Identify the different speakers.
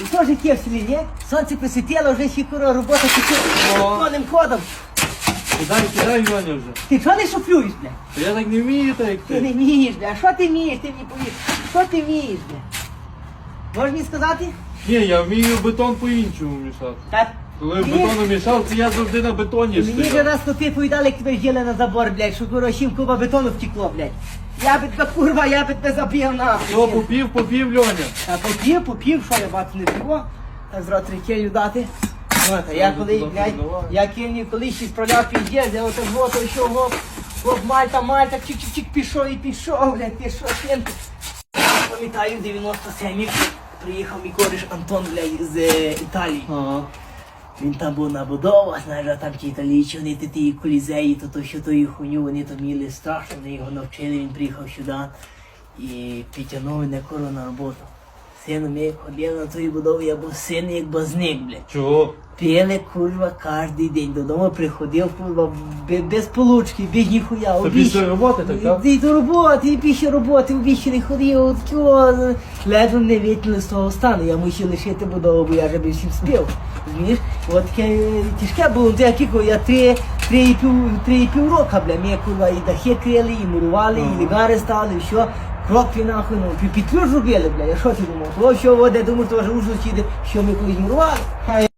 Speaker 1: І то життя в селі, ні? Сонце присвітило, вже ще кура робота тільки
Speaker 2: О.
Speaker 1: повним ходом.
Speaker 2: Кидай, кидай, Льоня вже.
Speaker 1: Ти чого не шофлюєш, бля?
Speaker 2: Та Я так не вмію, так як
Speaker 1: Ти
Speaker 2: ти.
Speaker 1: не вмієш, бля. Що ти вмієш? Ти мені повір. Що ти вмієш, бля? Можеш мені сказати?
Speaker 2: Ні, я вмію бетон по-іншому мішати.
Speaker 1: Так.
Speaker 2: Коли
Speaker 1: Ні.
Speaker 2: бетоном мішав, це я завжди на бетоні
Speaker 1: Мені вже
Speaker 2: стояв.
Speaker 1: раз хлопці повідали, як тебе жили на забор, блядь, що сім куба бетону втекло, блядь. Я би тебе, курва, я би тебе забив на.
Speaker 2: Що, попів, попів, Льоня.
Speaker 1: А попів, попів, що я бачу не пиво. Так зразу третєю дати. От, а я
Speaker 2: Ну,
Speaker 1: коли, блядь, я кинув колись ще справляв піздець, я ото вот, що гоп, гоп, Мальта, Мальта, чик-чик-чик, пішов і пішов, блядь, пішов, синку. Пам'ятаю, в 97-й приїхав мій кореш Антон, блядь, з е, Італії.
Speaker 2: Ага.
Speaker 1: Він там був набудова, знаєш, там ті італійці, вони ті, ті колізеї, то, то що тої хуйню, вони то міли страшно, вони його навчили, він приїхав сюди і підтягнув мене кору на роботу. Сину, ми ходили на тої будові, я був син як базник, блядь.
Speaker 2: Чого?
Speaker 1: Пили, курва, кожен день. Додому приходив, курва, без, получки, без ніхуя. Обіщ-
Speaker 2: після роботи, так, так?
Speaker 1: І до роботи, і після роботи, обіще не ходив, от кіо, ледве не витягли з того стану. Я мусив лишити будову, бо я вже всім спів. Розумієш? От таке е, тяжке було, я кіко, я три, три, і пів, три і пів рока, бля, ми курва, і дахи крили, і мурували, і лігари стали, і що. Крокві нахуй, ну, під петлю ж робили, бля, що ти думав? То що воде, думаю, що вже ужас їде, що ми колись мурували.